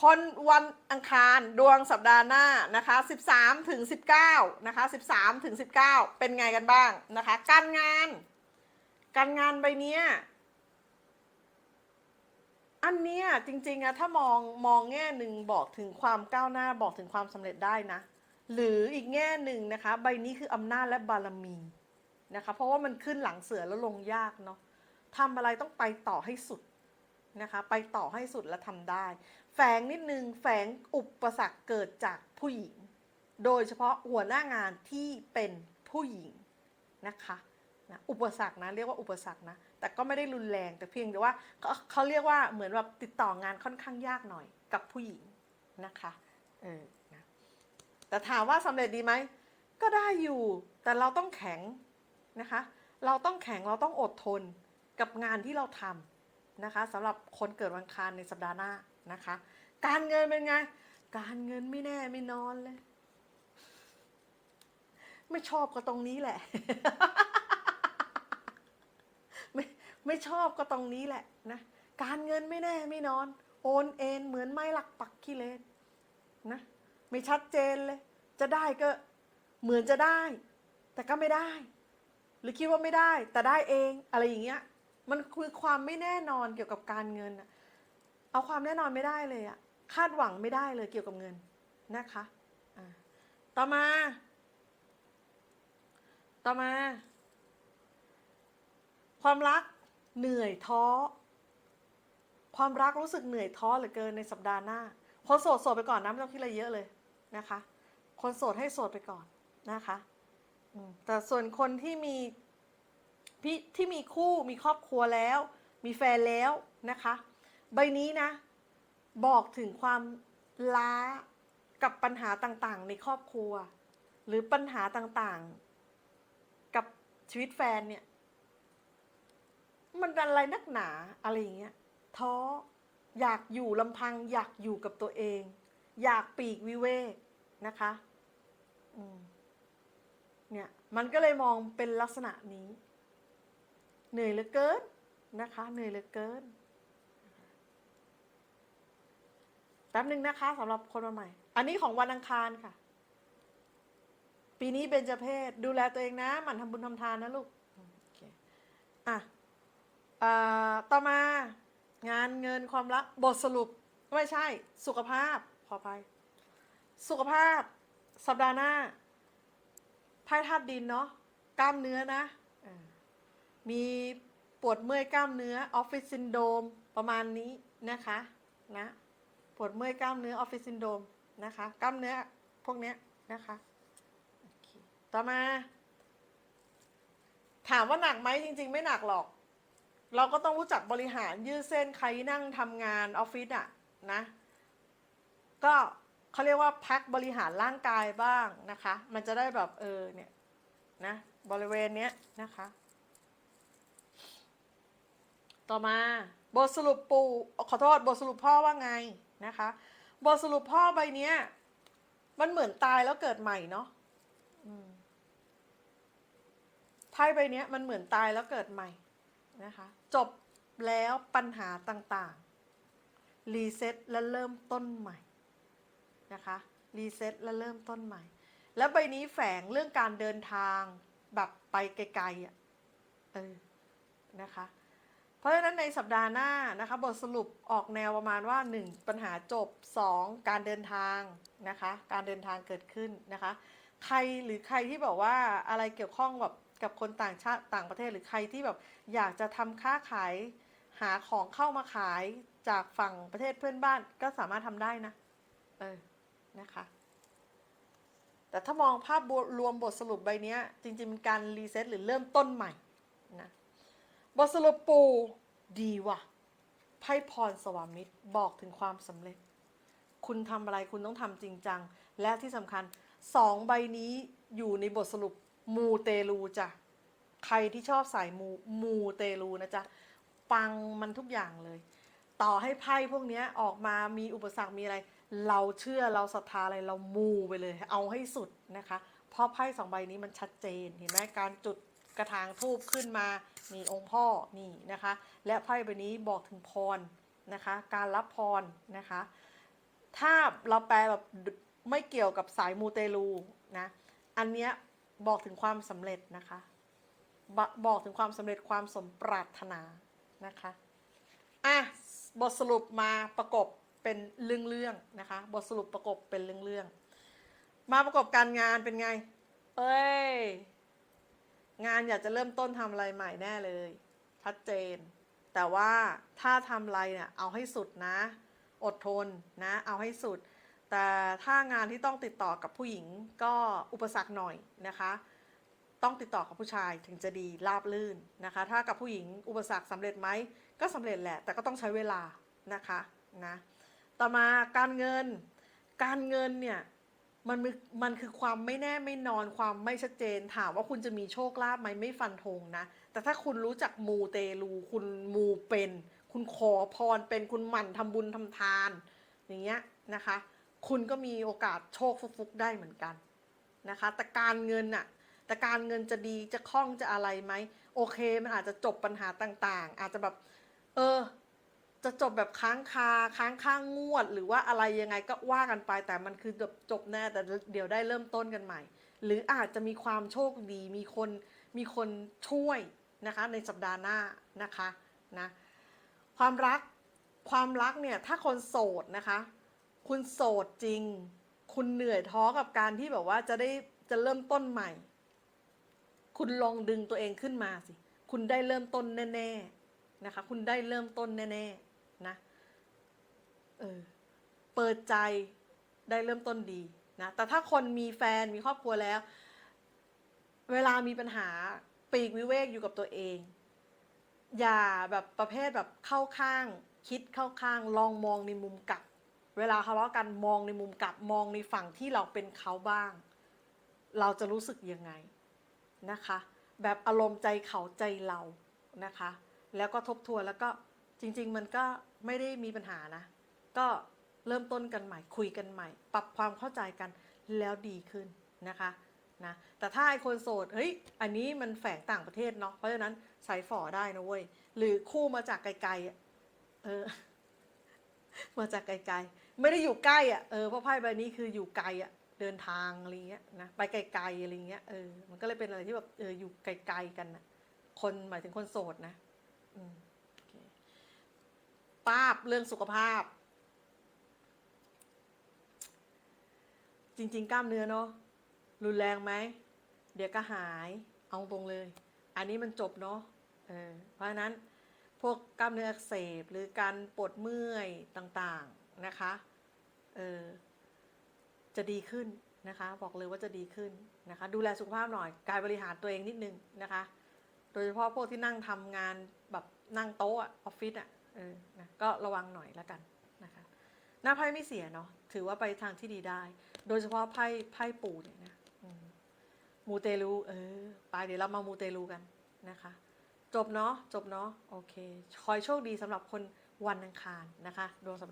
คนวันอังคารดวงสัปดาห์หน้านะคะ 13ถึง19 นะคะ 13ถึง19 เป็นไงกันบ้างนะคะ การงาน การงานใบเนี้ยอันเนี้ยจริงๆอะถ้ามองมองแง่หนึ่งบอกถึงความก้าวหน้าบอกถึงความสำเร็จได้นะ หรืออีกแง่หนึ่งนะคะ ใบนี้คืออำนาจและบารมีนะคะ เพราะว่ามันขึ้นหลังเสือแล้วลงยากเนาะทำอะไรต้องไปต่อให้สุดนะคะ ไปต่อให้สุดแล้วทำได้ แฝงนิดนึงแฝงอุปสรรคเกิดจากผู้หญิง โดยเฉพาะหัวหน้างานที่เป็นผู้หญิงนะคะนะอุปสรรคนะเรียกว่าอุปสรรคนะแต่ก็ไม่ได้รุนแรงแต่เพียงแต่ว่าเขาเขาเรียกว่าเหมือนแบบติดต่องานค่อนข้างยากหน่อยกับผู้หญิงนะคะเออนะแต่ถามว่าสำเร็จดีไหมก็ได้อยู่แต่เราต้องแข็งนะคะ เราต้องแข็งเราต้องอดทนกับงานที่เราทำนะคะสำหรับคนเกิดวันคารในสัปดาห์หน้า นะคะ การเงินเป็นไง การเงินไม่แน่ไม่นอนเลย ไม่ชอบก็ตรงนี้แหละ ไม่ไม่ชอบก็ตรงนี้แหละนะ การเงินไม่แน่ไม่นอน โอนเอ็นเหมือนไม้หลักปักขี้เลนนะ ไม่ชัดเจนเลย จะได้ก็เหมือนจะได้ แต่ก็ไม่ได้ หรือคิดว่าไม่ได้ แต่ได้เองอะไรอย่างเงี้ย มันคือความไม่แน่นอนเกี่ยวกับการเงินอะ เอาความแน่นอนไม่ได้เลยอะคาดหวังไม่ได้เลยเกี่ยวกับเงินนะคะอ่าต่อมา ต่อมา ความรักเหนื่อยท้อ ความรักรู้สึกเหนื่อยท้อเหลือเกินในสัปดาห์หน้า คนโสดโสดไปก่อนนะไม่ต้องคิดอะไรเยอะเลยนะคะ คนโสดให้โสดไปก่อนนะคะแต่ส่วนคนที่มีพี่ที่มีคู่มีครอบครัวแล้ว มีแฟนแล้วนะคะ ใบนี้นะ บอกถึงความล้ากับปัญหาต่างๆ ในครอบครัว หรือปัญหาต่างๆ กับชีวิตแฟนเนี่ย มันอะไรนักหนาอะไรอย่างเงี้ยท้ออยากอยู่ลำพัง อยากอยู่กับตัวเอง อยากปีกวิเวกนะคะเนี่ย มันก็เลยมองเป็นลักษณะนี้ เหนื่อยเหลือเกินนะคะ เหนื่อยเหลือเกิน แป๊บหนึ่งนะคะสำหรับคนมาใหม่ อันนี้ของวันอังคารค่ะ ปีนี้เบญจเพศดูแลตัวเองนะ หมั่นทำบุญทำทานนะลูกโอเคอะอต่อมางานเงินความรักบทสรุปไม่ใช่ สุขภาพขออภัยสุขภาพ สัปดาห์หน้าไพ่ธาตุดินเนาะกล้ามเนื้อนะอมีปวดเมื่อยกล้ามเนื้อออฟฟิศซินโดมประมาณนี้นะคะ นะ ปวดเมื่อยกล้ามเนื้อออฟฟิศซินโดมนะคะ กล้ามเนื้อพวกเนี้ยนะคะต่อมา ถามว่าหนักไหมจริง ๆ ไม่หนักหรอก เราก็ต้องรู้จักบริหารยืดเส้นใครนั่งทำงานออฟฟิศอะนะ ก็เขาเรียกว่าพักบริหารร่างกายบ้างนะคะ มันจะได้แบบเออเนี่ยนะบริเวณเนี้ยนะคะ ต่อมาบทสรุปปู่ขอโทษบทสรุปพ่อว่าไง นะคะ บทสรุปพ่อใบเนี้ย มันเหมือนตายแล้วเกิดใหม่เนาะอืมไพ่ใบเนี้ย มันเหมือนตายแล้วเกิดใหม่นะคะ จบแล้วปัญหาต่างๆ รีเซ็ตและเริ่มต้นใหม่นะคะ รีเซ็ตและเริ่มต้นใหม่ แล้วใบนี้แฝงเรื่องการเดินทางแบบไปไกลๆอะ เออ นะคะ เพราะฉะนั้นในสัปดาห์หน้านะคะบทสรุปออกแนวประมาณว่า 1. ปัญหาจบ 2. การเดินทางนะคะการเดินทางเกิดขึ้นนะคะ ใครหรือใครที่บอกว่าอะไรเกี่ยวข้องแบบกับคนต่างชาติต่างประเทศหรือใครที่แบบอยากจะทำค้าขายหาของเข้ามาขายจากฝั่งประเทศเพื่อนบ้านก็สามารถทำได้นะเออนะคะแต่ถ้ามองภาพรวมบทสรุปใบเนี้ยจริงๆเป็นการรีเซ็ตหรือเริ่มต้นใหม่นะ บทสรุปปูดีว่ะไพ่พรสวามิตรบอกถึงความสำเร็จ คุณทำอะไรคุณต้องทำจริงจัง และที่สำคัญสองใบนี้อยู่ในบทสรุปมูเตลูจ้ะใครที่ชอบสายมูมูเตลูนะจ๊ะปังมันทุกอย่างเลย ต่อให้ไพ่พวกนี้ออกมามีอุปสรรคมีอะไร เราเชื่อเราศรัทธาอะไรเรามูไปเลย เอาให้สุดนะคะ เพราะไพ่สองใบนี้มันชัดเจนเห็นไหมการจุด กระถางทูบขึ้นมานี่องค์พ่อนี่นะคะ และไพ่ใบนี้บอกถึงพรนะคะ การรับพรนะคะ ถ้าเราแปลแบบไม่เกี่ยวกับสายมูเตลูนะอันเนี้ยบอกถึงความสำเร็จนะคะบบอกถึงความสำเร็จความสมปรารถนานะคะอะบทสรุปมาประกบเป็นเรื่องๆนะคะ บทสรุปประกบเป็นเรื่องๆมาประกบการงานเป็นไง เอ้ย งานอยากจะเริ่มต้นทำอะไรใหม่แน่เลย ชัดเจน แต่ว่าถ้าทำอะไรเนี่ยเอาให้สุดนะ อดทนนะ เอาให้สุด แต่ถ้างานที่ต้องติดต่อกับผู้หญิงก็อุปสรรคหน่อยนะคะ ต้องติดต่อกับผู้ชายถึงจะดีราบลื่นนะคะ ถ้ากับผู้หญิงอุปสรรคสำเร็จไหมก็สำเร็จแหละ แต่ก็ต้องใช้เวลานะคะนะต่อมาการเงินการเงินเนี่ย มันมีมันคือความไม่แน่ไม่นอนความไม่ชัดเจนถามว่าคุณจะมีโชคลาภไหมไม่ฟันธงนะ แต่ถ้าคุณรู้จักมูเตลูคุณมูเป็น คุณขอพรเป็นคุณหมั่นทำบุญทำทาน อย่างเงี้ยนะคะ คุณก็มีโอกาสโชคฟุกๆได้เหมือนกันนะคะ แต่การเงินน่ะแต่การเงินจะดีจะคล่องจะอะไรไหมโอเค มันอาจจะจบปัญหาต่างๆ อาจจะแบบ เออ จะจบแบบค้างคาค้างข้างงวด หรือว่าอะไรยังไงก็ว่ากันไป แต่มันคือจบจบแน่แต่เดี๋ยวได้เริ่มต้นกันใหม่ หรืออาจจะมีความโชคดี มีคนมีคนช่วยนะคะในสัปดาห์หน้านะคะนะความรักความรักเนี่ยถ้าคนโสดนะคะ คุณโสดจริง คุณเหนื่อยท้อกับการที่แบบว่าจะได้จะเริ่มต้นใหม่ คุณลองดึงตัวเองขึ้นมาสิ คุณได้เริ่มต้นแน่ ๆนะคะ คุณได้เริ่มต้นแน่ ๆ นะเออเปิดใจได้เริ่มต้นดีนะแต่ถ้าคนมีแฟนมีครอบครัวแล้ว เวลามีปัญหาปีกวิเวกอยู่กับตัวเอง อย่าแบบประเภทแบบเข้าข้าง คิดเข้าข้าง ลองมองในมุมกลับ เวลาทะเลาะกันมองในมุมกลับมองในฝั่งที่เราเป็นเขาบ้าง เราจะรู้สึกยังไงนะคะ แบบอารมณ์ใจเขาใจเรานะคะ แล้วก็ทบทวนแล้วก็ จริง ๆ มันก็ไม่ได้มีปัญหานะ ก็เริ่มต้นกันใหม่คุยกันใหม่ ปรับความเข้าใจกันแล้วดีขึ้นนะคะนะแต่ถ้าไอคนโสดเฮ้ยอันนี้มันแฝงต่างประเทศเนาะเพราะฉะนั้นใส่ฝ่อได้นะเว้ยหรือคู่มาจากไกลๆอะเออมาจากไกลๆ ไม่ได้อยู่ใกล้อะเออเพราะไพ่ใบนี้คืออยู่ไกลอะเดินทางอะไรเงี้ยนะไปไกลๆอะไรเงี้ยเออมันก็เลยเป็นอะไรที่แบบเอออยู่ไกลๆกันนะคนหมายถึงคนโสดนะ อืม โอเคป้าบเรื่องสุขภาพ จริง ๆ กล้ามเนื้อเนาะรุนแรงไหม เดี๋ยวก็หายเอาตรงเลย อันนี้มันจบเนาะเออเพราะฉะนั้นพวกกล้ามเนื้ออักเสบหรือการปวดเมื่อยต่างๆนะคะเออจะดีขึ้นนะคะ บอกเลยว่าจะดีขึ้นนะคะ ดูแลสุขภาพหน่อยกายบริหารตัวเองนิดนึงนะคะ โดยเฉพาะพวกที่นั่งทำงานแบบนั่งโต๊ะอะออฟฟิศอะ เออนะก็ระวังหน่อยละกันนะคะหน้าไพ่ไม่เสียเนาะถือว่าไปทางที่ดีได้ โดยเฉพาะไพ่ไพ่ปูเนี่ยนะอืมมูเตลูเออไปเดี๋ยวเรามามูเตลูกันนะคะ จบเนาะจบเนาะโอเคคอยโชคดีสำหรับคนวันอังคารนะคะดวงสำ